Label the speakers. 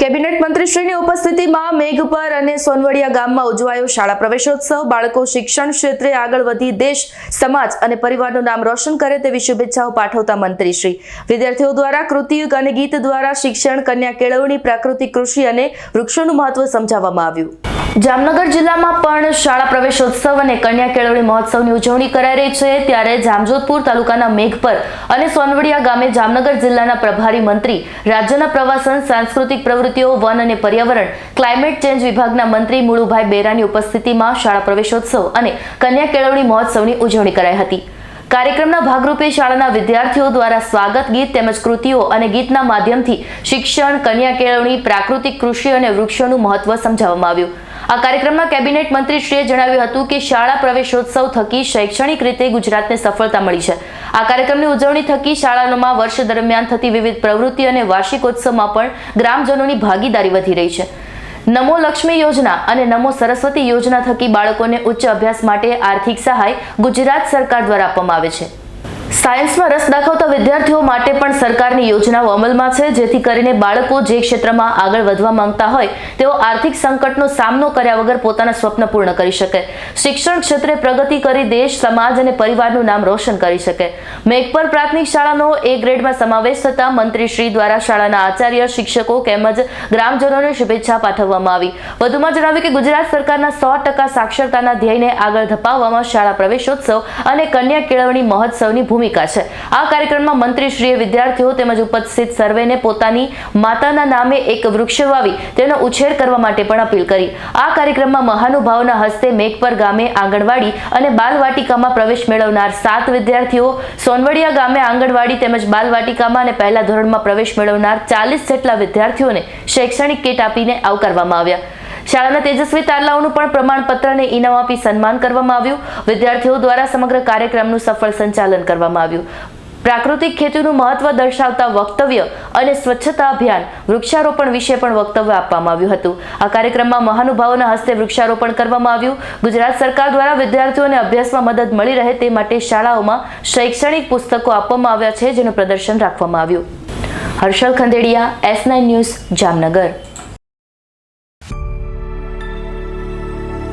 Speaker 1: Cabinet મંત્રીશ્રીની ઉપસ્થિતિમાં મેઘપર અને સોનવડિયા ગામમાં ઉજવાયો શાળા પ્રવેશોત્સવ. બાળકો શિક્ષણ ક્ષેત્રે આગળ વધી દેશ, સમાજ અને પરિવારનું નામ રોશન કરે તેવી શુભેચ્છાઓ પાઠવતા મંત્રીશ્રી. વિદ્યાર્થીઓ દ્વારા કૃતિ અને ગીત દ્વારા શિક્ષણ, કન્યા કેળવણી, પ્રાકૃતિક કૃષિ અને વૃક્ષોનું મહત્વ સમજાવવામાં આવ્યું. જામનગર જિલ્લામાં પણ શાળા પ્રવેશોત્સવ અને કન્યા કેળવણી મહોત્સવની ઉજવણી કરાઈ રહી છે. ત્યારે જામજોધપુર તાલુકાના મેઘપર અને સોનવડિયા ગામે જામનગર જિલ્લાના પ્રભારી મંત્રી, રાજ્યના પ્રવાસન, સાંસ્કૃતિક પ્રવૃત્તિઓ, વન અને પર્યાવરણ, ક્લાઇમેટ ચેન્જ વિભાગના મંત્રી મુળુભાઈ બેરાની ઉપસ્થિતિમાં શાળા પ્રવેશોત્સવ અને કન્યા કેળવણી મહોત્સવની ઉજવણી કરાઈ હતી. કાર્યક્રમના ભાગરૂપે શાળાના વિદ્યાર્થીઓ દ્વારા સ્વાગત ગીત તેમજ કૃતિઓ અને ગીતના માધ્યમથી શિક્ષણ, કન્યા કેળવણી, પ્રાકૃતિક કૃષિ અને વૃક્ષોનું મહત્વ સમજાવવામાં આવ્યું. આ કાર્યક્રમમાં કેબિનેટ મંત્રીશ્રીએ જણાવ્યું હતું કે શાળા પ્રવેશોત્સવ થકી શૈક્ષણિક રીતે ગુજરાતને સફળતા મળી છે. આ કાર્યક્રમની ઉજવણી થકી શાળાઓમાં વર્ષ દરમિયાન થતી વિવિધ પ્રવૃત્તિ અને વાર્ષિકોત્સવમાં પણ ગ્રામજનોની ભાગીદારી વધી રહી છે. નમો લક્ષ્મી યોજના અને નમો સરસ્વતી યોજના થકી બાળકોને ઉચ્ચ અભ્યાસ માટે આર્થિક સહાય ગુજરાત સરકાર દ્વારા આપવામાં આવે છે. સાયન્સમાં રસ દાખવતા વિદ્યાર્થીઓ માટે પણ સરકારની યોજનાઓ અમલમાં છે, જેથી કરીને બાળકો જે ક્ષેત્રમાં આગળ વધવા માંગતા હોય, તેઓ આર્થિક સંકટનો સામનો કર્યા વગર પોતાના સ્વપ્ન પૂર્ણ કરી શકે. શિક્ષણ ક્ષેત્રે પ્રગતિ કરી દેશ, સમાજ અને પરિવારનું નામ રોશન કરી શકે. મેઘપર પ્રાથમિક શાળાનો એ ગ્રેડમાં સમાવેશ થતા મંત્રી શ્રી દ્વારા શાળાના આચાર્ય, શિક્ષકો તેમજ ગ્રામજનોને શુભેચ્છા પાઠવવામાં આવી. વધુમાં જણાવ્યું કે ગુજરાત સરકારના સો ટકા સાક્ષરતાના ધ્યેયને આગળ ધપાવવામાં શાળા પ્રવેશોત્સવ અને કન્યા કેળવણી મહોત્સવની ભૂમિકા છે. આ કાર્યક્રમમાં મંત્રીશ્રીએ વિદ્યાર્થીઓ તેમજ ઉપસ્થિત સર્વેને પોતાની માતાના નામે એક વૃક્ષ વાવી તેનો ઉછેર કરવા માટે પણ અપીલ કરી. આ કાર્યક્રમમાં મહાનુભાવના હસ્તે મેઘપર ગામે આંગણવાડી અને બાલવાટિકામાં પ્રવેશ મેળવનાર સાત વિદ્યાર્થીઓ, સોનવડિયા ગામે આંગણવાડી તેમજ બાલવાટિકામાં અને પહેલા ધોરણમાં પ્રવેશ મેળવનાર ચાલીસ જેટલા વિદ્યાર્થીઓને શૈક્ષણિક કીટ આપીને આવકારવામાં આવ્યા. શાળાના તેજસ્વી તારલાઓનું પણ પ્રમાણપત્ર અને ઇનામ આપી સન્માન કરવામાં આવ્યું. વિદ્યાર્થીઓ દ્વારા સમગ્ર કાર્યક્રમનું સફળ સંચાલન કરવામાં આવ્યું. પ્રાકૃતિક ખેતીનું મહત્વ દર્શાવતા વક્તવ્ય અને સ્વચ્છતા અભિયાન વૃક્ષારોપણ વિશે પણ વક્તવ્ય આપવામાં આવ્યું હતું. આ કાર્યક્રમમાં મહાનુભાવોના હસ્તે વૃક્ષારોપણ કરવામાં આવ્યું. ગુજરાત સરકાર દ્વારા વિદ્યાર્થીઓને અભ્યાસમાં મદદ મળી રહે તે માટે શાળાઓમાં શૈક્ષણિક પુસ્તકો આપવામાં આવ્યા છે, જેનું પ્રદર્શન રાખવામાં આવ્યું. Harshal Khandediya S nine news Jamnagar.